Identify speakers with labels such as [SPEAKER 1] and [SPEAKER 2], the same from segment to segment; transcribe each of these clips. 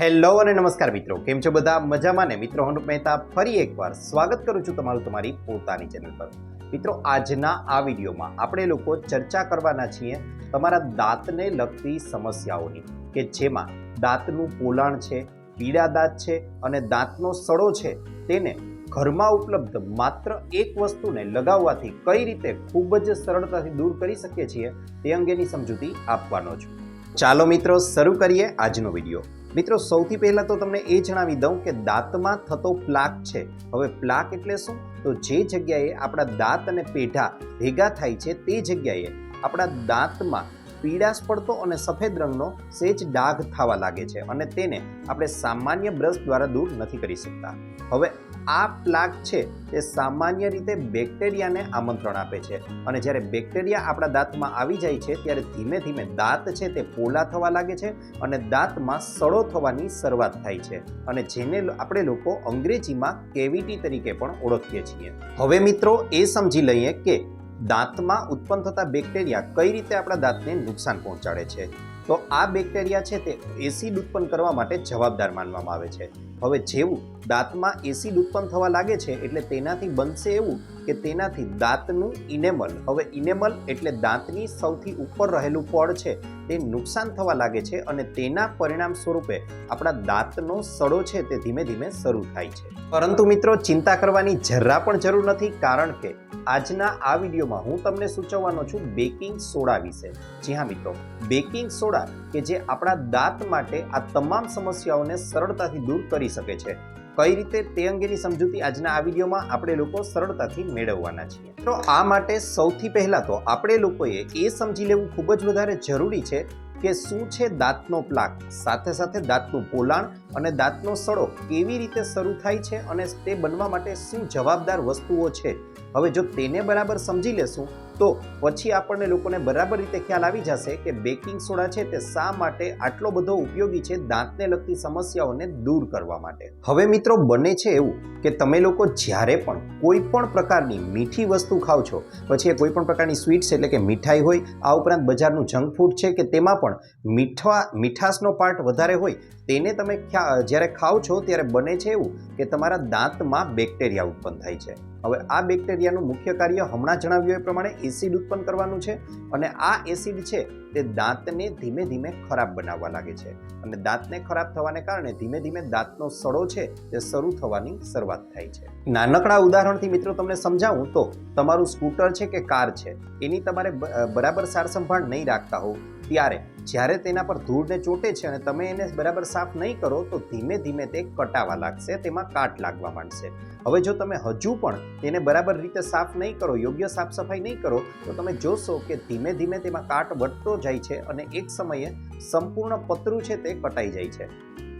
[SPEAKER 1] Hello અને નમસ્કાર મિત્રો. કેમ છો બધા? મજામાં ને? મિત્રો, હું મહેતા ફરી એકવાર સ્વાગત કરું છું તમારું તમારી પોતાની ચેનલ પર. મિત્રો, આજના આ વિડીયોમાં આપણે લોકો ચર્ચા કરવાના છીએ તમારા દાંતને લગતી સમસ્યાઓની, કે જેમાં દાંતનું પોલાણ છે, પીળા દાંત છે અને દાંતનો સડો છે, તેને ઘરમાં ઉપલબ્ધ માત્ર એક વસ્તુને લગાવવાથી કઈ રીતે ખૂબ જ સરળતાથી દૂર કરી શકીએ છીએ તે અંગેની સમજૂતી આપવાનો છું. ચાલો મિત્રો શરૂ કરીએ આજનો વીડિયો. મિત્રો, સૌથી પહેલા તો તમને એ જણાવી દઉં કે દાંતમાં થતો પ્લાક છે. હવે પ્લાક એટલે શું? તો જે જગ્યાએ આપણા દાંત અને પેઢા ભેગા થાય છે તે જગ્યાએ આપણા દાંતમાં પીળાશ પડતો અને સફેદ રંગનો સેજ ડાઘ થવા લાગે છે અને તેને આપણે સામાન્ય બ્રશ દ્વારા દૂર નથી કરી શકતા. હવે આ પ્લાક છે તે સામાન્ય રીતે બેક્ટેરિયાને આમંત્રણ આપે છે અને જ્યારે બેક્ટેરિયા આપણા દાંતમાં આવી જાય છે ત્યારે ધીમે ધીમે દાંત છે તે પોલા થવા લાગે છે અને દાંતમાં સડો થવાની શરૂઆત થાય છે અને જેને આપણે લોકો અંગ્રેજીમાં કેવિટી તરીકે પણ ઓળખીએ છીએ. હવે મિત્રો એ સમજી લઈએ કે દાંતમાં ઉત્પન્ન થતા બેક્ટેરિયા કઈ રીતે આપણા દાંતને નુકસાન પહોંચાડે છે? તો આ બેક્ટેરિયા છે તે એસિડ ઉત્પન્ન કરવા માટે જવાબદાર માનવામાં આવે છે. હવે જેવું દાંતમાં એસિડ ઉત્પન્ન થવા લાગે છે એટલે તેનાથી બનશે એવું કે તેનાથી દાંતનું ઇનેમલ, હવે ઇનેમલ એટલે દાંતની સૌથી ઉપર રહેલું પડ છે તે નુકસાન થવા લાગે છે અને તેના પરિણામ સ્વરૂપે આપણા દાંતનો સડો છે તે ધીમે ધીમે શરૂ થાય છે. પરંતુ મિત્રો, ચિંતા કરવાની જરા પણ જરૂર નથી કારણ કે આજના આ વિડીયોમાં હું તમને સૂચવવાનો છું બેકિંગ સોડા વિશે. જી હા મિત્રો, બેકિંગ સોડા કે જે આપણા દાંત માટે આ તમામ સમસ્યાઓને સરળતાથી દૂર કરી શકે છે. કઈ રીતે તે અંગેની સમજૂતી આજના આ વિડીયોમાં આપણે લોકો સરળતાથી મેળવવાના છીએ. તો આ માટે સૌથી પહેલા તો આપણે લોકોએ એ સમજી લેવું ખૂબ જ વધારે જરૂરી છે કે શું છે દાંતનો પ્લાક સાથે સાથે દાંતનું પોલાણ અને દાંતનો સડો કેવી રીતે શરૂ થાય છે અને તે બનવા માટે શું જવાબદાર વસ્તુઓ છે? હવે જો તેને બરાબર સમજી લેશું તો પછી આપણને લોકોને બરાબર રીતે ખ્યાલ આવી જશે કે બેકિંગ સોડા છે તે શા માટે આટલો બધો ઉપયોગી છે દાંતને લગતી સમસ્યાઓને દૂર કરવા માટે. હવે મિત્રો બને છે એવું કે તમે લોકો જ્યારે પણ કોઈ પણ પ્રકારની મીઠી વસ્તુ ખાઓ છો, પછી એ કોઈ પણ પ્રકારની સ્વીટ્સ એટલે કે મીઠાઈ હોય, આ ઉપરાંત બજારનું જંક ફૂડ છે કે તેમાં પણ મીઠા મીઠાશનો પાર્ટ વધારે હોય, તેને તમે જ્યારે ખાઓ છો ત્યારે બને છે એવું કે તમારા દાંતમાં બેક્ટેરિયા ઉત્પન્ન થાય છે. હવે આ બેક્ટેરિયાનું મુખ્ય કાર્ય હમણાં જણાવ્યું એ પ્રમાણે એસિડ ઉત્પન્ન કરવાનું છે અને આ એસિડ છે તે દાંતને ધીમે ધીમે ખરાબ બનાવવા લાગે છે અને દાંતને ખરાબ થવાને કારણે ધીમે ધીમે દાંતનો સડો છે તે શરૂ થવાની શરૂઆત થાય છે. નાનકડા ઉદાહરણથી મિત્રો તમને સમજાવું તો તમારું સ્કૂટર છે કે કાર છે એની તમારે બરાબર સાર સંભાળ નહીં રાખતા હોવ. ત્યારે જ્યારે તેના પર ધૂળને ચોટે છે અને તમે એને બરાબર સાફ નહીં કરો, તો ધીમે ધીમે તે કટાવા લાગશે, તેમાં કાટ લાગવા માંડશે. હવે જો તમે હજુ પણ તેને બરાબર રીતે સાફ નહીં કરો, યોગ્ય સાફ સફાઈ નહીં કરો, તો તમે જોશો કે ધીમે ધીમે તેમાં કાટ વધતો જાય છે અને એક સમયે સંપૂર્ણ પતરું છે તે કટાઈ જાય છે.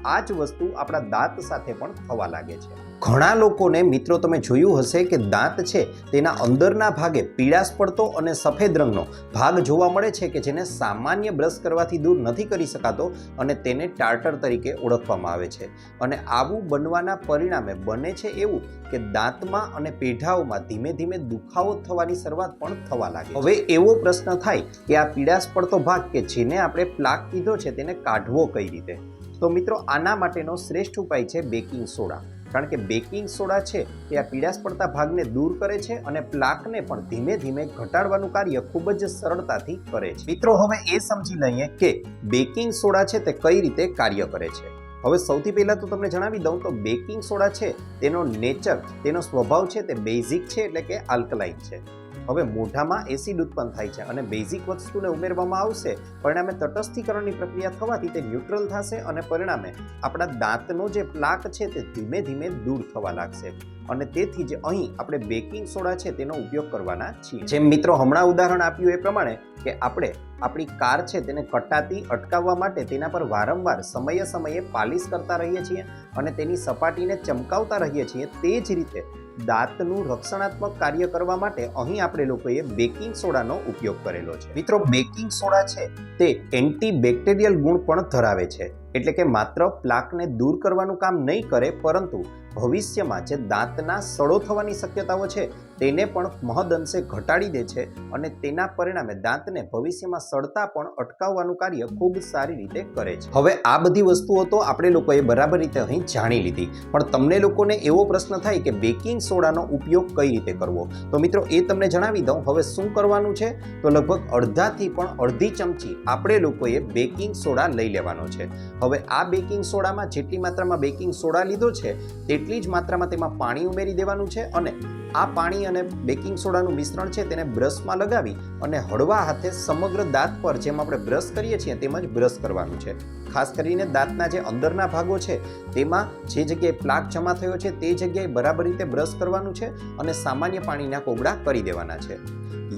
[SPEAKER 1] આ જ વસ્તુ આપણા દાંત સાથે પણ થવા લાગે છે. ઘણા લોકોને, મિત્રો, તમે જોયું હશે કે દાંત છે તેના અંદરના ભાગે પીળાશ પડતો અને સફેદ રંગનો ભાગ જોવા મળે છે કે જેને સામાન્ય બ્રશ કરવાથી દૂર નથી કરી શકાતો અને તેને ટાર્ટર તરીકે ઓળખવામાં આવે છે. અને આવું બનવાના પરિણામે બને છે એવું કે દાંતમાં અને પેઢાઓમાં ધીમે ધીમે દુખાવો થવાની શરૂઆત પણ થવા લાગે હવે એવો પ્રશ્ન થાય કે આ પીળાશ પડતો ભાગ કે જેને આપણે પ્લાક કીધો છે તેને કાઢવો કઈ રીતે? તો મિત્રો, આના માટેનો શ્રેષ્ઠ ઉપાય છે બેકિંગ સોડા. કારણ કે બેકિંગ સોડા છે તે આ પીળાશ પડતા ભાગને દૂર કરે છે અને પ્લાકને પણ ધીમે ધીમે ઘટાડવાનું કાર્ય ખૂબ જ સરળતાથી કરે છે. મિત્રો, હવે એ સમજી લઈએ કે બેકિંગ સોડા છે તે કઈ રીતે કાર્ય કરે છે. હવે સૌથી પહેલાં તો તમને જણાવી દઉં તો બેકિંગ સોડા છે તેનો નેચર, તેનો સ્વભાવ છે તે બેઝિક છે એટલે કે આલ્કલાઇન છે. હવે મોઢામાં એસિડ ઉત્પન્ન થાય છે અને બેઝિક વસ્તુને ઉમેરવામાં આવશે. પરિણામે તટસ્થીકરણની પ્રક્રિયા થવાથી તે ન્યુટ્રલ થશે અને પરિણામે આપણા દાંતનો જે પ્લાક છે તે ધીમે ધીમે દૂર થવા લાગશે. અને તેથી જ અહીં આપણે બેકિંગ સોડા છે તેનો ઉપયોગ કરવાના છીએ. જેમ મિત્રો હમણાં ઉદાહરણ આપ્યું એ પ્રમાણે કે આપણે આપણી કાર છે તેને કટાતી, અટકાવવા માટે તેના પર વારંવાર સમયે સમયે પાલિશ કરતા રહીએ છીએ અને તેની સપાટીને ચમકાવતા રહીએ છીએ. તે જ રીતે દાંતનું રક્ષણાત્મક કાર્ય કરવા માટે અહીં આપણે લોકોએ બેકિંગ સોડાનો ઉપયોગ કરેલો છે. મિત્રો, બેકિંગ સોડા છે તે એન્ટી બેક્ટેરિયલ ગુણ પણ ધરાવે છે. એટલે કે માત્ર પ્લાકને દૂર કરવાનું કામ નહીં કરે, પરંતુ ભવિષ્યમાં જે દાંતના સડો થવાની શક્યતાઓ છે, તેને પણ મહદઅંશે ઘટાડી દે છે અને તેના પરિણામે દાંતને ભવિષ્યમાં સડતા પણ અટકાવવાનું કાર્ય ખૂબ સારી રીતે કરે છે. હવે આ બધી વસ્તુઓ તો આપણે લોકોએ બરાબર રીતે અહીં જાણી લીધી, પણ તમને લોકોને એવો પ્રશ્ન થાય કે બેકિંગ સોડાનો ઉપયોગ કઈ રીતે કરવો? તો મિત્રો, એ તમને જણાવી દઉં, હવે શું કરવાનું છે? તો લગભગ અડધાથી પણ અડધી ચમચી આપણે લોકોએ બેકિંગ સોડા લઈ લેવાનો છે. હવે આ બેકિંગ સોડામાં જેટલી માત્રામાં બેકિંગ સોડા લીધો છે, તેટલી જ માત્રામાં તેમાં પાણી ઉમેરી દેવાનું છે અને આ પાણી અને બેકિંગ સોડાનું મિશ્રણ છે તેને બ્રશમાં લગાવી અને હળવા હાથે સમગ્ર દાંત પર જેમ આપણે બ્રશ કરીએ છીએ તેમ જ બ્રશ કરવાનું છે. ખાસ કરીને દાંતના જે અંદરના ભાગો છે, તેમાં જે જગ્યાએ પ્લાક જમા થયો છે તે જગ્યાએ બરાબર રીતે બ્રશ કરવાનું છે અને સામાન્ય પાણીના કોગળા કરી દેવાના છે.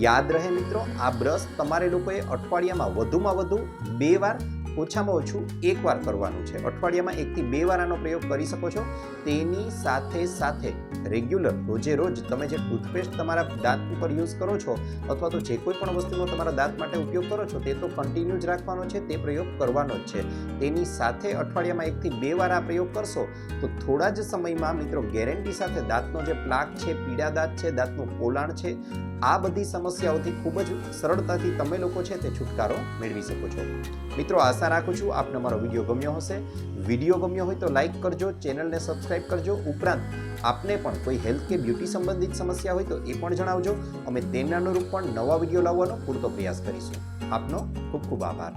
[SPEAKER 1] યાદ રહે મિત્રો, આ બ્રશ તમારે લોકોએ અઠવાડિયામાં વધુમાં વધુ બે વાર ઓછામાં ઓછું એક વાર કરવાનું છે. અઠવાડિયામાં એકથી બે વાર આનો પ્રયોગ કરી શકો છો. તેની સાથે સાથે રેગ્યુલર, રોજે રોજ તમે જે ટૂથપેસ્ટ તમારા દાંત ઉપર યુઝ કરો છો અથવા તો જે કોઈ પણ વસ્તુનો તમારા દાંત માટે ઉપયોગ કરો છો, તે તો કન્ટિન્યુ જ રાખવાનો છે, તે પ્રયોગ કરવાનો જ છે. તેની સાથે અઠવાડિયામાં એકથી બે વાર આ પ્રયોગ કરશો, તો થોડા જ સમયમાં મિત્રો ગેરંટી સાથે દાંતનો જે પ્લાક છે પીડા દાંત છે, દાંતનું પોલાણ છે, આ બધી સમસ્યાઓથી ખૂબ જ સરળતાથી તમે લોકો છે તે છુટકારો મેળવી શકો છો. મિત્રો આશા રાખું છું આપને મારો વીડિયો ગમ્યો હશે. વીડિયો ગમ્યો હોય તો લાઈક કરજો, ચેનલને સબસ્ક્રાઇબ કરજો. ઉપરાંત આપને પણ કોઈ હેલ્થ કે બ્યુટી સંબંધિત સમસ્યા હોય તો એ પણ જણાવજો. અમે તેના અનુરૂપ પણ નવા વીડિયો લાવવાનો પૂરતો પ્રયાસ કરીશું. આપનો ખૂબ ખૂબ આભાર.